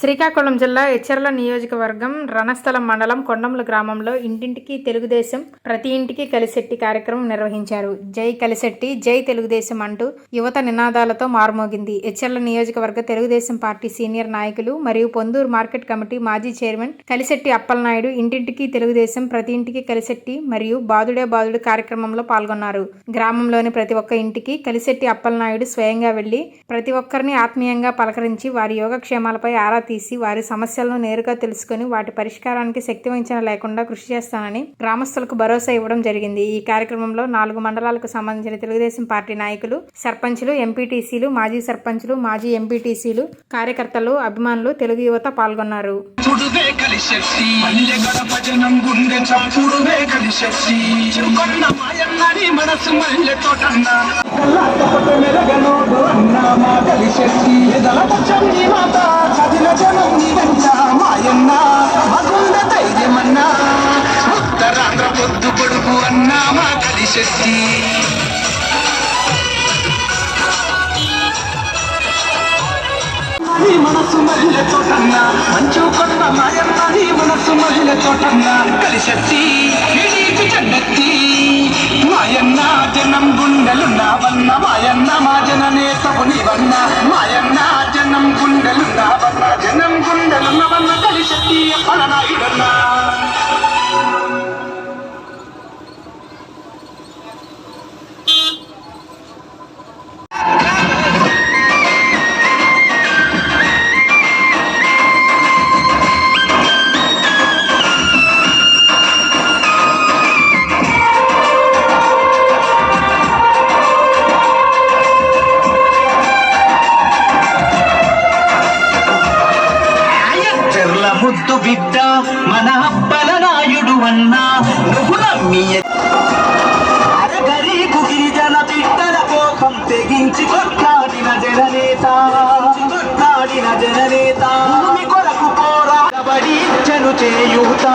శ్రీకాకుళం జిల్లా ఎచ్చర్ల నియోజకవర్గం రణస్థలం మండలం కొండముల గ్రామంలో ఇంటింటికి తెలుగుదేశం ప్రతి ఇంటికి కలిసెట్టి కార్యక్రమం నిర్వహించారు. జై కలిసెట్టి జై తెలుగుదేశం అంటూ యువత నినాదాలతో మార్మోగింది. ఎచ్చర్ల నియోజకవర్గ తెలుగుదేశం పార్టీ సీనియర్ నాయకులు మరియు పొందూరు మార్కెట్ కమిటీ మాజీ చైర్మన్ కలిసెట్టి అప్పలనాయుడు ఇంటింటికి తెలుగుదేశం ప్రతి ఇంటికి కలిసెట్టి మరియు బాదుడే బాదుడు కార్యక్రమంలో పాల్గొన్నారు. గ్రామంలోని ప్రతి ఒక్క ఇంటికి కలిసెట్టి అప్పలనాయుడు స్వయంగా వెళ్ళి ప్రతి ఒక్కరిని ఆత్మీయంగా పలకరించి వారి యోగక్షేమాలపై ఆరా తీసి వారి సమస్యలను నేరుగా తెలుసుకుని వాటి పరిష్కారానికి శక్తి వంచన లేకుండా కృషి చేస్తానని గ్రామస్తులకు భరోసా ఇవ్వడం జరిగింది. ఈ కార్యక్రమంలో నాలుగు మండలాలకు సంబంధించిన తెలుగుదేశం పార్టీ నాయకులు సర్పంచులు ఎంపీటీసీలు మాజీ సర్పంచులు మాజీ ఎంపీటీసీలు కార్యకర్తలు అభిమానులు తెలుగు యువత పాల్గొన్నారు. మనసు మల్లె తోటన్న. మెరగనోడు అన్న మా కలిశెట్టి ఎదల మాత మా మనసు మహిళ చోటన్న మంచు కొట్ట మాయన్న నీ మనసు మహిళ చోటన్న కలిసెత్తి నీకు చెడ్డెత్తి మాయన్న జనం గుండెలు గుండెలున్నావన్న మాయన్న మా జన నేతవు నీవన్న. మాయన్న జనం గుండెలు గుండెలున్నావన్న జనం గుండెలు గుండెలున్నవన్న కలిసెత్తి పలనాయుడన్నా ముద్దు బిడ్డ మన అప్పల నాయుడు అన్నా నువ్వు నమ్మి అరగరీకు గిరిజన బిడ్డల కోపం తెగించి కొట్లాడిన జననేత. కొట్లాడిన జననేత. భూమి కొరకు పోరాడబడి చెను చేయుతా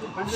depende